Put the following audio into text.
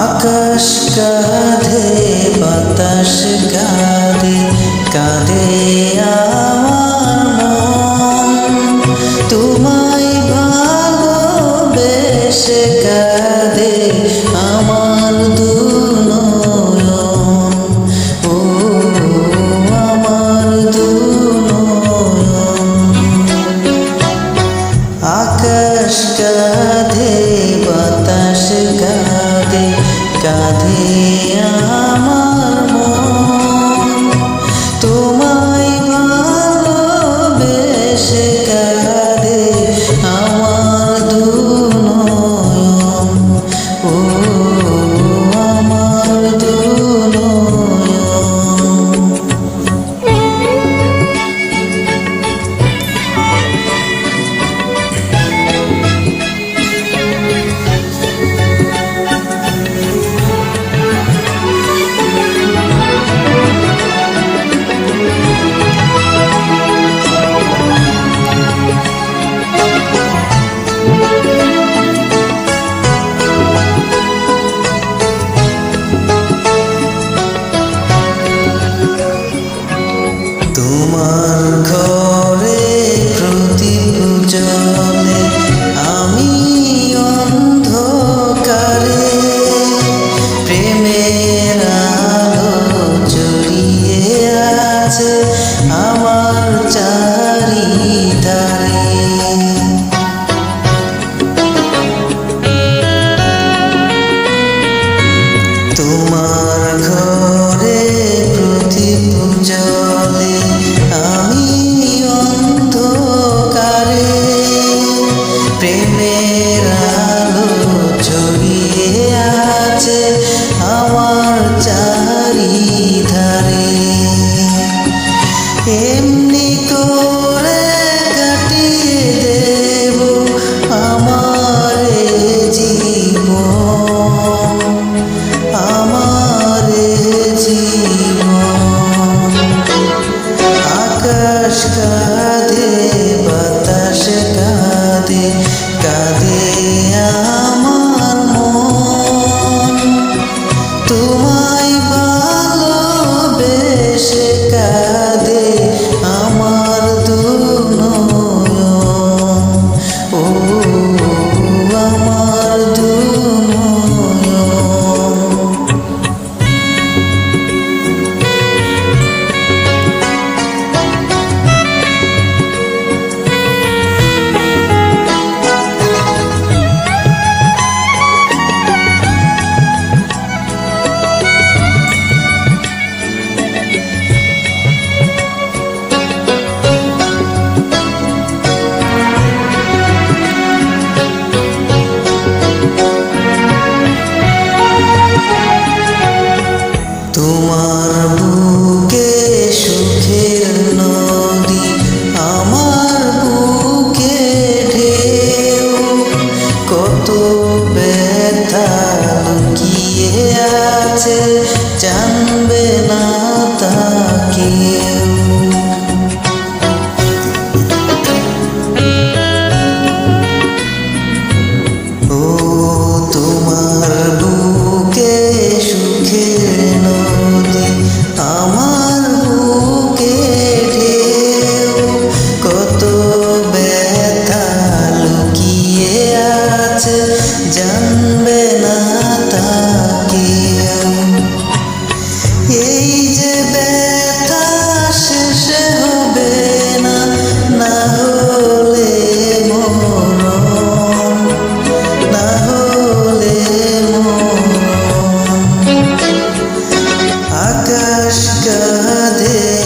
আকাশ কাঁধে বাতাস কাঁদে কাঁদে আমার কাঁদে বাতাস কাঁদে কাঁদে আমার মন। তোমার জানবে না তাকে। এই যে ব্যথা শেষে হবে না না হলে মরণ, না হলে মরণ। আকাশ কাঁধে